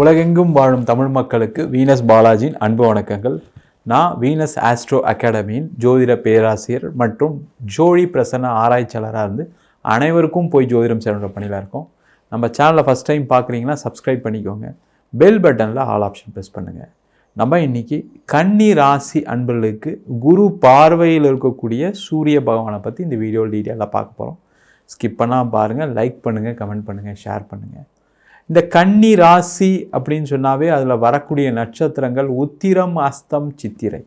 உலகெங்கும் வாழும் தமிழ் மக்களுக்கு வீனஸ் பாலாஜியின் அன்பு வணக்கங்கள். நான் வீனஸ் ஆஸ்ட்ரோ அகாடமியின் ஜோதிட பேராசிரியர் மற்றும் ஜோழி பிரசன்ன ஆராய்ச்சியாளராக இருந்து அனைவருக்கும் போய் ஜோதிடம் சேனல் பணியில் இருக்கோம். நம்ம சேனலை ஃபஸ்ட் டைம் பார்க்குறீங்கன்னா சப்ஸ்கிரைப் பண்ணிக்கோங்க. பெல் பட்டனில் ஆல் ஆப்ஷன் ப்ரெஸ் பண்ணுங்கள் நம்ம இன்றைக்கி கன்னி ராசி அன்பர்களுக்கு குரு பார்வையில் இருக்கக்கூடிய சூரிய பகவானை பற்றி இந்த வீடியோவில் டீட்டெயிலாக பார்க்க போகிறோம் ஸ்கிப் பண்ணால் பாருங்கள் லைக் பண்ணுங்கள் கமெண்ட் பண்ணுங்கள் ஷேர் பண்ணுங்கள் இந்த கன்னி ராசி அப்படின்னு சொன்னாவே அதில் வரக்கூடிய நட்சத்திரங்கள் உத்திரம் அஸ்தம் சித்திரை.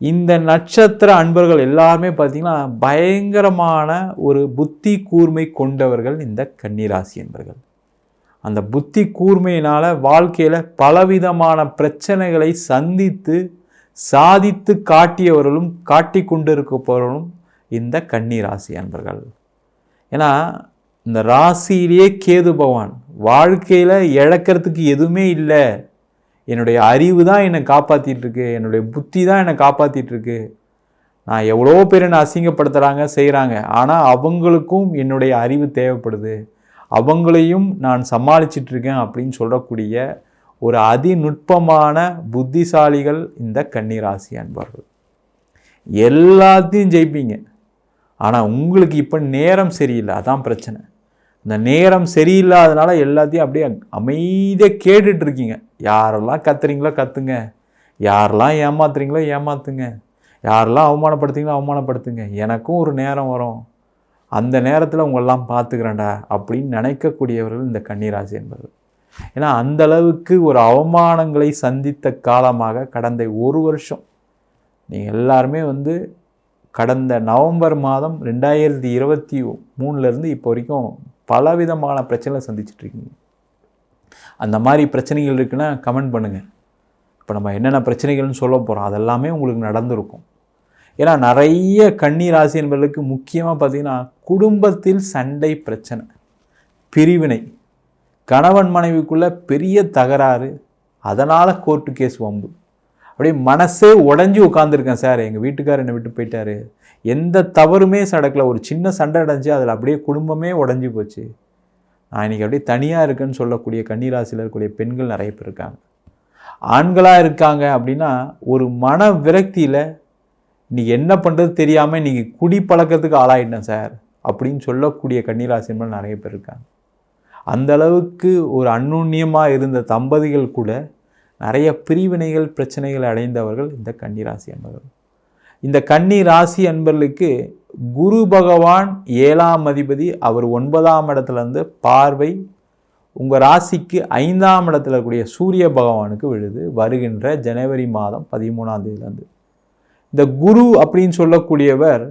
இந்த நட்சத்திர அன்பர்கள் எல்லாருமே பார்த்திங்கன்னா பயங்கரமான ஒரு புத்தி கூர்மை கொண்டவர்கள் இந்த கன்னிராசி என்பர்கள். அந்த புத்தி கூர்மையினால் வாழ்க்கையில் பலவிதமான பிரச்சனைகளை சந்தித்து சாதித்து காட்டியவர்களும் காட்டி கொண்டிருப்பவர்களும் இந்த கன்னிராசி அன்பர்கள். ஏன்னா இந்த ராசியிலேயே கேது பகவான். வாழ்க்கையில் இழக்கிறதுக்கு எதுவுமே இல்லை. என்னுடைய அறிவு தான் என்னை காப்பாற்றிட்டுருக்கு என்னுடைய புத்தி தான் என்னை காப்பாற்றிட்டுருக்கு நான் எவ்வளோ பேர் என்னை அசிங்கப்படுத்துகிறாங்க செய்கிறாங்க ஆனால் அவங்களுக்கும் என்னுடைய அறிவு தேவைப்படுது. அவங்களையும் நான் சமாளிச்சிட்ருக்கேன் அப்படின்னு சொல்லக்கூடிய ஒரு அதிநுட்பமான புத்திசாலிகள் இந்த கன்னிராசி அன்பர்கள். எல்லாத்தையும் ஜெயிப்பீங்க. ஆனால் உங்களுக்கு இப்போ நேரம் சரியில்லை. அதான் பிரச்சனை. இந்த நேரம் சரியில்லாதனால எல்லாத்தையும் அப்படியே அமைதியாக கேட்டுட்டு இருக்கீங்க யாரெல்லாம் கத்துறீங்களோ கத்துங்க. யாரெல்லாம் ஏமாத்துறீங்களோ ஏமாத்துங்க. யாரெல்லாம் அவமானப்படுத்துறீங்களோ அவமானப்படுத்துங்க. எனக்கும் ஒரு நேரம் வரும். அந்த நேரத்தில் உங்களெல்லாம் பார்த்துக்கிறேன்டா அப்படின்னு நினைக்கக்கூடியவர்கள் இந்த கன்னிராசி என்பது ஏன்னா அந்த அளவுக்கு ஒரு அவமானங்களை சந்தித்த காலமாக கடந்த ஒரு வருஷம். நீங்கள் எல்லாருமே வந்து கடந்த நவம்பர் மாதம் ரெண்டாயிரத்தி இருபத்தி மூணுலேருந்து இப்போ வரைக்கும் பலவிதமான பிரச்சனைகளை சந்திச்சுட்டு இருக்கீங்க. அந்த மாதிரி பிரச்சனைகள் இருக்குன்னா கமெண்ட் பண்ணுங்கள் இப்போ நம்ம என்னென்ன பிரச்சனைகள்னு சொல்ல போகிறோம் அதெல்லாமே உங்களுக்கு நடந்திருக்கும். ஏன்னா நிறைய கன்னி ராசி என்பவர்களுக்கு முக்கியமாக பார்த்தீங்கன்னா குடும்பத்தில் சண்டை பிரச்சனை பிரிவினை கணவன் மனைவிக்குள்ளே பெரிய தகராறு அதனால் கோர்ட்டு கேஸ் வம்பு. அப்படியே மனசே உடஞ்சி உட்காந்துருக்கேன் சார். எங்கள் வீட்டுக்காரர் என்னை விட்டு போயிட்டாரு. எந்த தவறுமே நடக்கல ஒரு சின்ன சண்டை அடைஞ்சு அதில் அப்படியே குடும்பமே உடஞ்சி போச்சு. நான் இன்றைக்கி அப்படியே தனியாக இருக்கேன்னு சொல்லக்கூடிய கன்னிராசியில் இருக்கக்கூடிய பெண்கள் நிறைய பேர் இருக்காங்க. ஆண்களாக இருக்காங்க அப்படின்னா ஒரு மன விரக்தியில் இன்றைக்கி என்ன பண்ணுறது தெரியாமல் இன்றைக்கி குடி பழக்கத்துக்கு ஆளாயிட்டேன் சார் அப்படின்னு சொல்லக்கூடிய கன்னிராசி நிறைய பேர் இருக்காங்க. அந்த அளவுக்கு ஒரு அந்நுண்ணியமாக இருந்த தம்பதிகள் கூட நிறைய பிரிவினைகள் பிரச்சனைகள் அடைந்தவர்கள் இந்த கன்னிராசி என்பவர்கள் இந்த கன்னி ராசி அன்பர்களுக்கு குரு பகவான் ஏழாம் அதிபதி அவர் ஒன்பதாம் இடத்துலேருந்து பார்வை உங்கள் ராசிக்கு ஐந்தாம் இடத்துல இருக்கக்கூடிய சூரிய பகவானுக்கு விழுது. வருகின்ற ஜனவரி மாதம் பதிமூணாம் தேதியிலேருந்து. இந்த குரு அப்படின்னு சொல்லக்கூடியவர்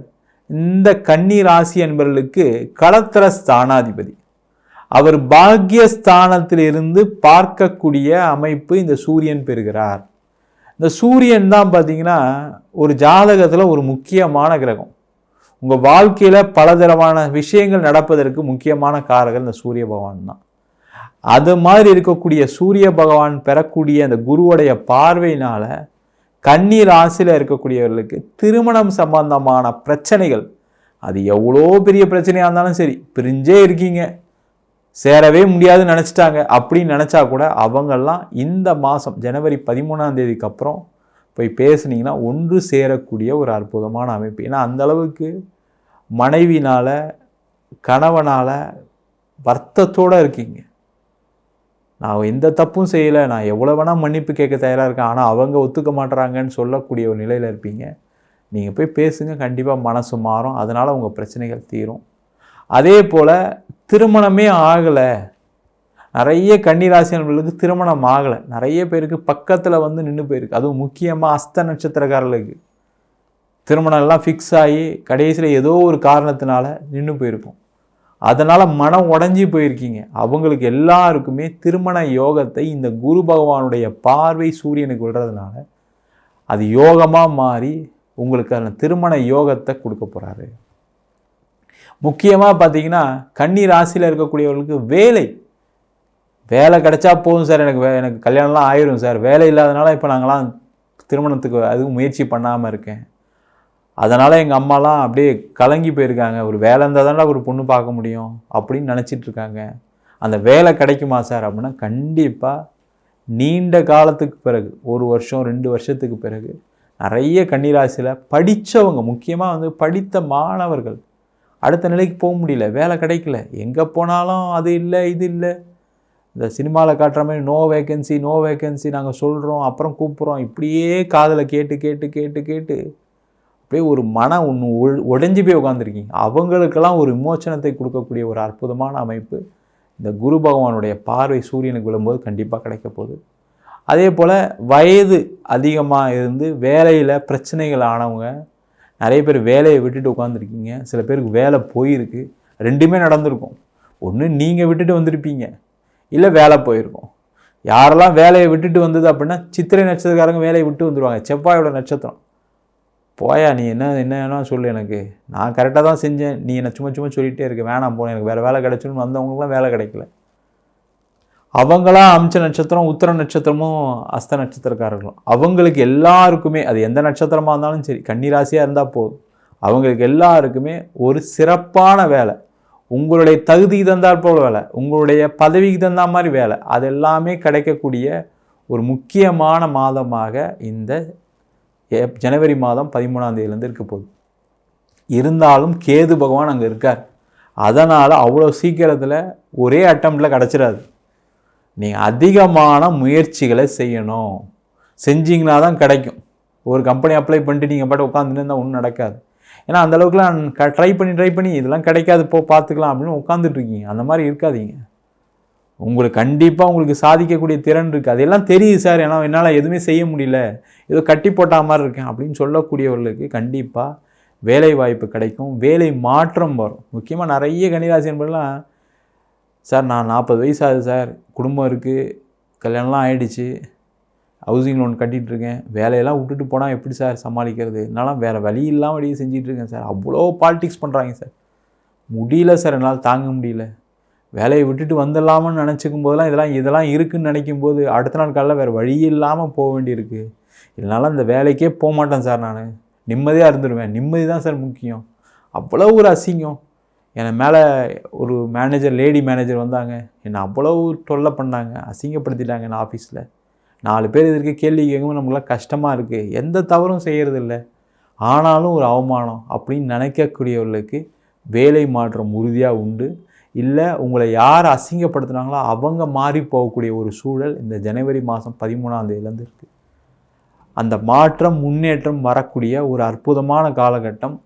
இந்த கன்னி ராசி என்பவர்களுக்கு களத்திர ஸ்தானாதிபதி. அவர் பாக்யஸ்தானத்திலிருந்து பார்க்கக்கூடிய அமைப்பு இந்த சூரியன் பெறுகிறார். இந்த சூரியன் தான் பார்த்தீங்கன்னா ஒரு ஜாதகத்தில் ஒரு முக்கியமான கிரகம். உங்கள் வாழ்க்கையில் பலதரமான விஷயங்கள் நடப்பதற்கு முக்கியமான காரகர் இந்த சூரிய பகவான் தான். அது மாதிரி இருக்கக்கூடிய சூரிய பகவான் பெறக்கூடிய அந்த குருவுடைய பார்வையினால் கன்னி ராசியில் இருக்கக்கூடியவர்களுக்கு திருமணம் சம்பந்தமான பிரச்சனைகள். அது எவ்வளோ பெரிய பிரச்சனையாக இருந்தாலும் சரி பிரிஞ்சே இருக்கீங்க. சேரவே முடியாதுன்னு நினச்சிட்டாங்க. அப்படின்னு நினச்சா கூட அவங்கெல்லாம் இந்த மாதம் ஜனவரி பதிமூணாம் தேதிக்கு அப்புறம் போய் பேசுனீங்கன்னா ஒன்று சேரக்கூடிய ஒரு அற்புதமான அமைப்பு. ஏன்னா அந்த அளவுக்கு மனைவினால் கணவனால் வருத்தத்தோடு இருக்கீங்க. நான் எந்த தப்பும் செய்யலை. நான் எவ்வளோ வேணால் மன்னிப்பு கேட்க தயாராக இருக்கேன். ஆனால் அவங்க ஒத்துக்க மாட்டுறாங்கன்னு சொல்லக்கூடிய ஒரு நிலையில் இருப்பீங்க. நீங்கள் போய் பேசுங்க. கண்டிப்பாக மனசு மாறும். அதனால் உங்கள் பிரச்சனைகள் தீரும். அதே போல் திருமணமே ஆகலை. நிறைய கன்னிராசினர்களுக்கு திருமணம் ஆகலை. நிறைய பேருக்கு பக்கத்தில் வந்து நின்று போயிருக்கு. அதுவும் முக்கியமாக அஸ்த நட்சத்திரக்காரர்களுக்கு. திருமணம் எல்லாம் ஃபிக்ஸ் ஆகி கடைசியில் ஏதோ ஒரு காரணத்தினால நின்று போயிருக்கும் அதனால் மனம் உடஞ்சி போயிருக்கீங்க. அவங்களுக்கு எல்லாருக்குமே திருமண யோகத்தை இந்த குரு பகவானுடைய பார்வை சூரியனுக்கு விடுறதுனால அது யோகமாக மாறி உங்களுக்கு அந்த திருமண யோகத்தை கொடுக்க போகிறாரு முக்கியமாக பார்த்தீங்கன்னா கன்னி ராசியில் இருக்கக்கூடியவர்களுக்கு வேலை. வேலை கிடைச்சா போதும் சார். எனக்கு வே எனக்கு கல்யாணம்லாம் ஆயிரும் சார். வேலை இல்லாதனால இப்போ நாங்களாம் திருமணத்துக்கு அதுவும் முயற்சி பண்ணாமல் இருக்கேன். அதனால் எங்கள் அம்மாலாம் அப்படியே கலங்கி போயிருக்காங்க. ஒரு வேலை இருந்தால் தானே ஒரு பொண்ணு பார்க்க முடியும் அப்படின்னு நினச்சிட்டு இருக்காங்க. அந்த வேலை கிடைக்குமா சார் அப்படின்னா கண்டிப்பாக நீண்ட காலத்துக்கு பிறகு ஒரு வருஷம் ரெண்டு வருஷத்துக்கு பிறகு நிறைய கன்னிராசியில் படித்தவங்க முக்கியமாக வந்து படித்த மாணவர்கள் அடுத்த நிலைக்கு போக முடியல வேலை கிடைக்கல. எங்கே போனாலும் அது இல்லை இது இல்லை. இந்த சினிமாவில் காட்டுற மாதிரி நோ வேக்கன்சி நோ வேக்கன்சி நாங்கள் சொல்கிறோம் அப்புறம் கூப்பிட்றோம். இப்படியே காதில் கேட்டு கேட்டு கேட்டு கேட்டு அப்படியே ஒரு மனம் ஒன்று உடைஞ்சு போய் உட்காந்துருக்கீங்க அவங்களுக்கெல்லாம் ஒரு விமோச்சனத்தை கொடுக்கக்கூடிய ஒரு அற்புதமான அமைப்பு. இந்த குரு பகவானுடைய பார்வை சூரியனுக்கு விழும்போது கண்டிப்பாக கிடைக்க போகுது. அதே போல் வயது அதிகமாக இருந்து வேலையில் பிரச்சனைகள் ஆனவங்க நிறைய பேர் வேலையை விட்டுட்டு உட்காந்துருக்கீங்க சில பேருக்கு வேலை போயிருக்கு. ரெண்டுமே நடந்திருக்கும். ஒன்று நீங்கள் விட்டுட்டு வந்திருப்பீங்க. இல்லை வேலை போயிருக்கும். யாரெல்லாம் வேலையை விட்டுட்டு வந்தது அப்படின்னா சித்திரை நட்சத்திரக்காரங்க வேலையை விட்டு வந்துடுவாங்க செவ்வாயோட நட்சத்திரம். போயா நீ என்ன என்ன வேணா சொல்லு எனக்கு. நான் கரெக்டாக தான் செஞ்சேன். நீ என்ன சும்மா சும்மா சொல்லிகிட்டே இருக்க. வேணாம் போனேன் எனக்கு வேறு வேலை கிடைச்சுன்னு வந்தவங்களுக்குலாம் வேலை கிடைக்கல. அவங்களா அம்ச நட்சத்திரம் உத்தர நட்சத்திரமும் அஸ்த நட்சத்திரக்காரர்களும். அவங்களுக்கு எல்லாருக்குமே அது எந்த நட்சத்திரமாக இருந்தாலும் சரி கன்னிராசியாக இருந்தால் போதும். அவங்களுக்கு எல்லாருக்குமே ஒரு சிறப்பான வேலை. உங்களுடைய தகுதிக்கு தந்தால் போல் வேலை. உங்களுடைய பதவிக்கு தந்தா மாதிரி வேலை. அது எல்லாமே கிடைக்கக்கூடிய ஒரு முக்கியமான மாதமாக இந்த ஜனவரி மாதம் பதிமூணாம் தேதியிலேருந்து இருக்க போகுது. இருந்தாலும் கேது பகவான் அங்கே இருக்கார். அதனால் அவ்வளோ சீக்கிரத்தில் ஒரே அட்டம்ப்டில் கிடச்சிடாது நீங்கள் அதிகமான முயற்சிகளை செய்யணும். செஞ்சிங்கன்னா தான் கிடைக்கும். ஒரு கம்பெனி அப்ளை பண்ணிட்டு நீங்கள் பாட்டு உட்காந்துட்டு இருந்தால் ஒன்றும் நடக்காது. ஏன்னா அந்தளவுக்குலாம் க ட்ரை பண்ணி ட்ரை பண்ணி இதெல்லாம் கிடைக்காது போ பார்த்துக்கலாம் அப்படின்னு உட்காந்துட்ருக்கீங்க அந்த மாதிரி இருக்காதீங்க. உங்களுக்கு கண்டிப்பாக உங்களுக்கு சாதிக்கக்கூடிய திறன் இருக்குது அதெல்லாம் தெரியுது சார். ஏன்னா என்னால் எதுவுமே செய்ய முடியல. ஏதோ கட்டி போட்டா மாதிரி இருக்கேன் அப்படின்னு சொல்லக்கூடியவர்களுக்கு கண்டிப்பாக வேலை வாய்ப்பு கிடைக்கும். வேலை மாற்றம் வரும். முக்கியமாக நிறைய கன்னிராசி என்பதெல்லாம் சார் நான் நாற்பது வயசு ஆகுது சார். குடும்பம் இருக்குது கல்யாணம்லாம் ஆகிடுச்சு ஹவுசிங் லோன் கட்டிகிட்ருக்கேன் வேலையெல்லாம் விட்டுட்டு போனால் எப்படி சார் சமாளிக்கிறது? என்னால் வேறு வழி இல்லாமல் வெளியே செஞ்சிட்ருக்கேன் சார். அவ்வளோ பாலிட்டிக்ஸ் பண்ணுறாங்க சார். முடியல சார் என்னால் தாங்க முடியல. வேலையை விட்டுட்டு வந்துடலாமான்னு நினச்சிக்கும் போதெல்லாம் இதெல்லாம் இதெல்லாம் இருக்குதுன்னு நினைக்கும் போது அடுத்த நாள் காலையில் வேறு வழி இல்லாமல் போக வேண்டியிருக்கு. இதனால் அந்த வேலைக்கே போக மாட்டேன் சார் நான். நிம்மதியாக இருந்துருவேன். நிம்மதி தான் சார் முக்கியம். அவ்வளோ ஒரு அசிங்கம். என்னை மேலே ஒரு மேனேஜர் லேடி மேனேஜர் வந்தாங்க. என்னை அவ்வளவு தொல்லை பண்ணாங்க. அசிங்கப்படுத்திட்டாங்க என் ஆஃபீஸில் நாலு பேர் இதற்கு கேள்வி கேட்கும்போது நம்மளாம் கஷ்டமாக இருக்குது எந்த தவறும் செய்கிறதில்ல ஆனாலும் ஒரு அவமானம் அப்படின்னு நினைக்கக்கூடியவர்களுக்கு வேலை மாற்றம் உறுதியாக உண்டு. இல்லை உங்களை யார் அசிங்கப்படுத்துனாங்களோ அவங்க மாறி போகக்கூடிய ஒரு சூழல் இந்த ஜனவரி மாதம் பதிமூணாம் தேதியிலேருந்து இருக்குது அந்த மாற்றம் முன்னேற்றம் வரக்கூடிய ஒரு அற்புதமான காலகட்டம்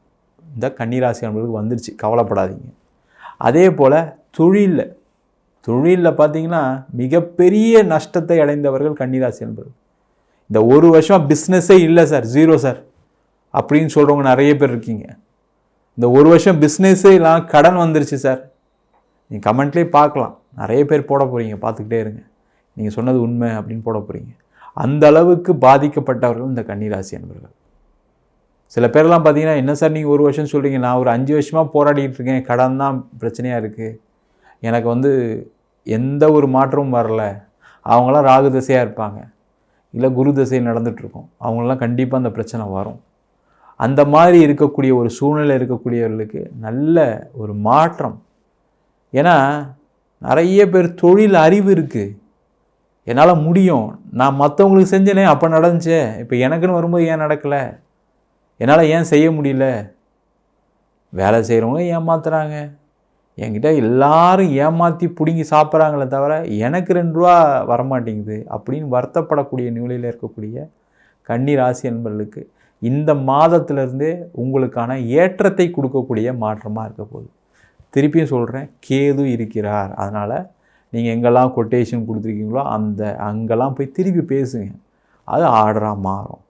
இந்த கன்னிராசி அன்பர்களுக்கு வந்துருச்சு. கவலைப்படாதீங்க. அதே போல் தொழிலில் தொழிலில் பார்த்தீங்கன்னா மிகப்பெரிய நஷ்டத்தை அடைந்தவர்கள் கன்னிராசி அன்பர்கள். இந்த ஒரு வருஷம் பிஸ்னஸே இல்லை சார் ஜீரோ சார் அப்படின்னு சொல்கிறவங்க நிறைய பேர் இருக்கீங்க. இந்த ஒரு வருஷம் பிஸ்னஸே இல்லாமல் கடன் வந்துருச்சு சார். நீங்கள் கமெண்ட்லேயே பார்க்கலாம். நிறைய பேர் போட போகிறீங்க பார்த்துக்கிட்டே இருங்க. நீங்கள் சொன்னது உண்மை அப்படின்னு போட போகிறீங்க அந்த அளவுக்கு பாதிக்கப்பட்டவர்கள் இந்த கன்னிராசி அன்பர்கள். சில பேர்லாம் பார்த்தீங்கன்னா என்ன சார் நீங்கள் ஒரு வருஷம் சொல்கிறீங்க நான் ஒரு அஞ்சு வருஷமாக போராடிட்டு இருக்கேன் கடன் தான் பிரச்சனையாக இருக்குது எனக்கு வந்து எந்த ஒரு மாற்றமும் வரல. அவங்களாம் ராகு தசையாக இருப்பாங்க. இல்லை குரு தசை நடந்துகிட்ருக்கோம் அவங்களாம் கண்டிப்பாக அந்த பிரச்சனை வரும். அந்த மாதிரி இருக்கக்கூடிய ஒரு சூழ்நிலை இருக்கக்கூடியவர்களுக்கு நல்ல ஒரு மாற்றம். ஏன்னா நிறைய பேர் தொழில் அறிவு இருக்குது என்னால் முடியும். நான் மற்றவங்களுக்கு செஞ்சேனே அப்போ நடந்துச்சே. இப்போ எனக்குன்னு வரும்போது ஏன் நடக்கலை? என்னால் ஏன் செய்ய முடியல? வேலை செய்கிறவங்க ஏமாத்துறாங்க. என்கிட்ட எல்லாரும் ஏமாற்றி பிடுங்கி சாப்பிட்றாங்களே தவிர எனக்கு ரெண்டு ரூபா வரமாட்டேங்குது அப்படின்னு வருத்தப்படக்கூடிய நிலையில் இருக்கக்கூடிய கன்னி ராசி என்பர்களுக்கு இந்த மாதத்திலிருந்தே உங்களுக்கான ஏற்றத்தை கொடுக்கக்கூடிய மாற்றமாக இருக்க போகுது. திருப்பியும் சொல்கிறேன் கேது இருக்கிறார். அதனால் நீங்கள் எங்கெல்லாம் கொட்டேஷன் கொடுத்துருக்கீங்களோ அந்த அங்கெல்லாம் போய் திருப்பி பேசுங்க. அது ஆர்டராக மாறும்.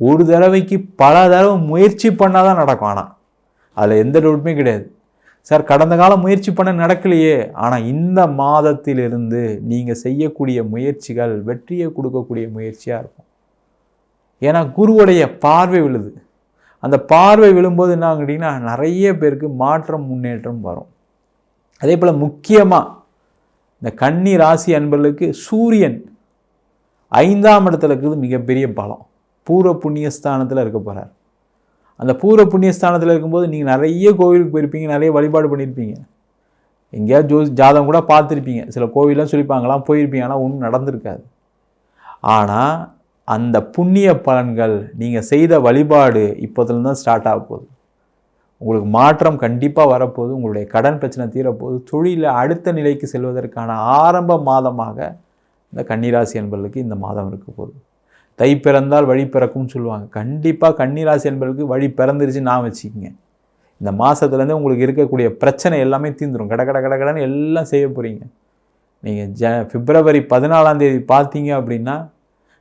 ஒரு தடவைக்கு பல தடவை முயற்சி பண்ணால் தான் நடக்கும். ஆனால் அதில் எந்த டவுட்டுமே கிடையாது. சார் கடந்த காலம் முயற்சி பண்ண நடக்கலையே. ஆனால் இந்த மாதத்திலிருந்து நீங்கள் செய்யக்கூடிய முயற்சிகள் வெற்றியை கொடுக்கக்கூடிய முயற்சியாக இருக்கும். ஏன்னா குருவுடைய பார்வை விழுது. அந்த பார்வை விழும்போது என்ன கேட்டிங்கன்னா நிறைய பேருக்கு மாற்றம் முன்னேற்றம் வரும். அதே போல் முக்கியமாக இந்த கன்னி ராசி அன்பர்களுக்கு சூரியன் ஐந்தாம் இடத்துல இருக்கிறது மிகப்பெரிய பலம். பூர்வ புண்ணியஸ்தானத்தில் இருக்க போகிறார் அந்த பூர்வ புண்ணியஸ்தானத்தில் இருக்கும்போது நீங்கள் நிறைய கோவிலுக்கு போயிருப்பீங்க நிறைய வழிபாடு பண்ணியிருப்பீங்க. எங்கேயாவது ஜோ ஜாதகம் கூட பார்த்துருப்பீங்க. சில கோவிலாம் சொல்லிப்பாங்களாம் போயிருப்பீங்க ஆனால் ஒன்றும் நடந்திருக்காது. ஆனால் அந்த புண்ணிய பலன்கள் நீங்கள் செய்த வழிபாடு இப்போதுலேருந்து தான் ஸ்டார்ட் ஆக போகுது. உங்களுக்கு மாற்றம் கண்டிப்பாக வரப்போகுது உங்களுடைய கடன் பிரச்சனை தீரப்போகுது. தொழிலில் அடுத்த நிலைக்கு செல்வதற்கான ஆரம்ப மாதமாக இந்த கன்னிராசி என்பர்களுக்கு இந்த மாதம் இருக்க போகுது. தை பிறந்தால் வழி பிறக்கும்னு சொல்லுவாங்க. கண்டிப்பாக கன்னிராசி என்பதற்கு வழி பிறந்துருச்சு நான் வச்சுக்கிங்க. இந்த மாதத்துலேருந்து உங்களுக்கு இருக்கக்கூடிய பிரச்சனை எல்லாமே தீந்துடும் கட கட கட கடன்னு எல்லாம் செய்ய போகிறீங்க நீங்கள் ஜ பிப்ரவரி பதினாலாம் தேதி பார்த்தீங்க அப்படின்னா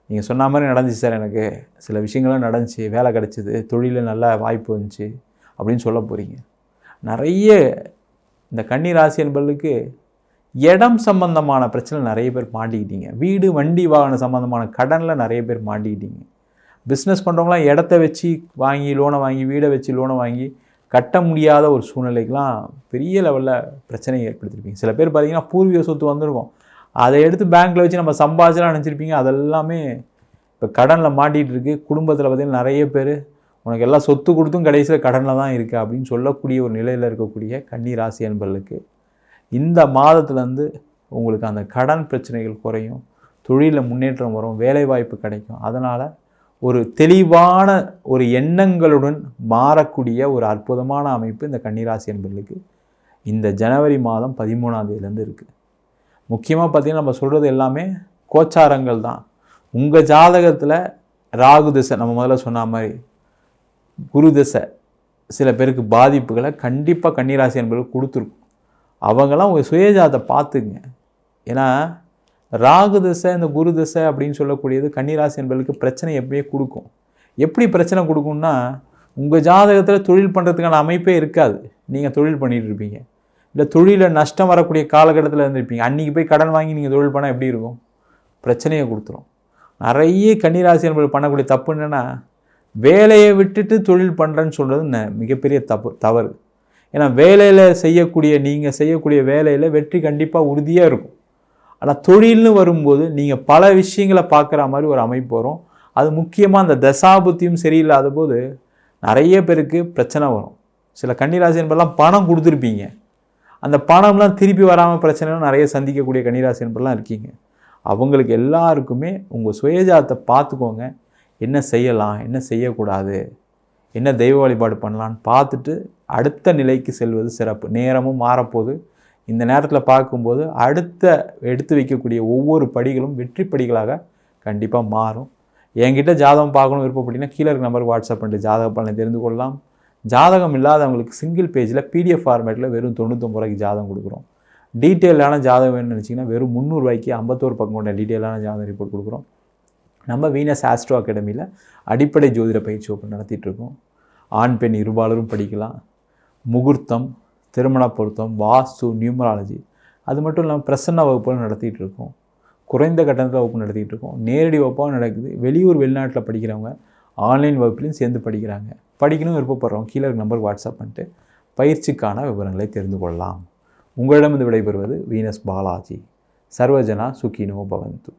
நீங்கள் சொன்ன மாதிரி நடந்துச்சு சார் எனக்கு. சில விஷயங்களும் நடந்துச்சு. வேலை கிடச்சிது. தொழிலில் நல்ல வாய்ப்பு வந்துச்சு அப்படின்னு சொல்ல போகிறீங்க நிறைய இந்த கன்னி ராசி என்பவர்களுக்கு இடம் சம்பந்தமான பிரச்சனை நிறைய பேர் மாட்டிக்கிட்டீங்க. வீடு வண்டி வாகன சம்பந்தமான கடனில் நிறைய பேர் மாட்டிக்கிட்டீங்க. பிஸ்னஸ் பண்ணுறவங்களாம் இடத்த வச்சு வாங்கி லோனை வாங்கி வீடை வச்சு லோனை வாங்கி கட்ட முடியாத ஒரு சூழ்நிலைக்கெலாம் பெரிய லெவலில் பிரச்சனை ஏற்படுத்திருப்பீங்க. சில பேர் பார்த்தீங்கன்னா பூர்வீக சொத்து வந்திருக்கும். அதை எடுத்து பேங்க்கில் வச்சு நம்ம சம்பாதிச்சலாம் நினச்சிருப்பீங்க. அதெல்லாமே இப்போ கடனில் மாட்டிகிட்டு இருக்குது குடும்பத்தில் பார்த்திங்கன்னா நிறைய பேர் உனக்கு எல்லாம் சொத்து கொடுத்தும் கடைசியில் கடனில் தான் இருக்குது அப்படின்னு சொல்லக்கூடிய ஒரு நிலையில் இருக்கக்கூடிய கன்னி ராசி அன்பர்களுக்கு இந்த மாதத்துலேருந்து உங்களுக்கு அந்த கடன் பிரச்சனைகள் குறையும் தொழிலில் முன்னேற்றம் வரும் வேலைவாய்ப்பு கிடைக்கும். அதனால் ஒரு தெளிவான ஒரு எண்ணங்களுடன் மாறக்கூடிய ஒரு அற்புதமான அமைப்பு இந்த கன்னிராசி என்பர்களுக்கு இந்த ஜனவரி மாதம் பதிமூணாம் தேதியிலேருந்து இருக்குது முக்கியமாக பார்த்திங்கன்னா நம்ம சொல்கிறது எல்லாமே கோச்சாரங்கள் தான். உங்கள் ஜாதகத்தில் ராகு திசை நம்ம முதல்ல சொன்ன மாதிரி குரு திசை சில பேருக்கு பாதிப்புகளை கண்டிப்பாக கன்னிராசி என்பது கொடுத்துருக்கும். அவங்களாம் உங்கள் சுயஜாதை பார்த்துங்க. ஏன்னா ராகு திசை இந்த குரு திசை அப்படின்னு சொல்லக்கூடியது கன்னிராசி என்பதற்கு பிரச்சனை எப்பயே கொடுக்கும். எப்படி பிரச்சனை கொடுக்கும்னா உங்கள் ஜாதகத்தில் தொழில் பண்ணுறதுக்கான அமைப்பே இருக்காது. நீங்கள் தொழில் பண்ணிகிட்டு இருப்பீங்க. இல்லை தொழிலில் நஷ்டம் வரக்கூடிய காலகட்டத்தில் இருந்திருப்பீங்க. அன்றைக்கி போய் கடன் வாங்கி நீங்கள் தொழில் பண்ணால் எப்படி இருக்கும்? பிரச்சனையை கொடுத்துரும். நிறைய கன்னிராசி என்பது பண்ணக்கூடிய தப்பு என்னென்னா வேலையை விட்டுட்டு தொழில் பண்ணுறேன்னு சொல்கிறது மிகப்பெரிய தப்பு தவறு. ஏன்னா வேலையில் செய்யக்கூடிய நீங்கள் செய்யக்கூடிய வேலையில் வெற்றி கண்டிப்பாக உறுதியாக இருக்கும். ஆனால் தொழில்னு வரும்போது நீங்கள் பல விஷயங்களை பார்க்குற மாதிரி ஒரு அமைப்பு வரும். அது முக்கியமாக அந்த தசாபுத்தியும் சரியில்லாத போது நிறைய பேருக்கு பிரச்சனை வரும். சில கன்னிராசி என்பதெல்லாம் பணம் கொடுத்துருப்பீங்க. அந்த பணம்லாம் திருப்பி வராமல் பிரச்சனை நிறைய சந்திக்கக்கூடிய கன்னிராசி என்பதெல்லாம் இருக்கீங்க. அவங்களுக்கு எல்லாருக்குமே உங்கள் சுயஜாத்தை பார்த்துக்கோங்க. என்ன செய்யலாம் என்ன செய்யக்கூடாது என்ன தெய்வ வழிபாடு பண்ணலான்னு பார்த்துட்டு அடுத்த நிலைக்கு செல்வது சிறப்பு. நேரமும் மாறப்போது இந்த நேரத்தில் பார்க்கும்போது அடுத்த எடுத்து வைக்கக்கூடிய ஒவ்வொரு படிகளும் வெற்றி படிகளாக கண்டிப்பாக மாறும். என்கிட்ட ஜாதகம் பார்க்கணும் விருப்பப்பட்டீங்கன்னா கீழே இருக்க நம்பருக்கு வாட்ஸ்அப் பண்ணிட்டு ஜாதக பலனை தெரிந்து கொள்ளலாம். ஜாதகம் இல்லாதவங்களுக்கு சிங்கிள் பேஜில் பிடிஎஃப் ஃபார்மேட்டில் வெறும் தொண்ணூத்தொம்பது ரூபாய்க்கு ஜாதகம் கொடுக்குறோம். டீட்டெயிலான ஜாதகம் வேணும்னு நினச்சிங்கன்னா வெறும் முந்நூறுரூவாய்க்கு ஐம்பத்தோரு பக்கம் கொண்ட டீட்டெயிலான ஜாதகம் ரிப்போர்ட் கொடுக்குறோம். நம்ம வீனஸ் ஆஸ்ட்ரோ அகாடமியில் அடிப்படை ஜோதிட பயிற்சி வகுப்பு நடத்திட்டுருக்கோம் ஆண் பெண் இருபாலரும் படிக்கலாம். முகூர்த்தம் திருமண பொருத்தம் வாஸ்து நியூமராலஜி. அது மட்டும் இல்லாமல் பிரசன்ன வகுப்புகளும் நடத்திட்டு இருக்கோம். குறைந்த கட்டணத்தில் வகுப்பு நடத்திட்டு இருக்கோம். நேரடி வகுப்பாகவும் நடக்குது. வெளியூர் வெளிநாட்டில் படிக்கிறவங்க ஆன்லைன் வகுப்புலையும் சேர்ந்து படிக்கிறாங்க. படிக்கணும் விருப்பப்படுறோம். கீழே நம்பருக்கு வாட்ஸ்அப் பண்ணிட்டு பயிற்சிக்கான விவரங்களை தெரிந்து கொள்ளலாம். உங்களிடமிருந்து விடைபெறுவது வீனஸ் பாலாஜி. சர்வஜனா சுக்கினோ பவந்து.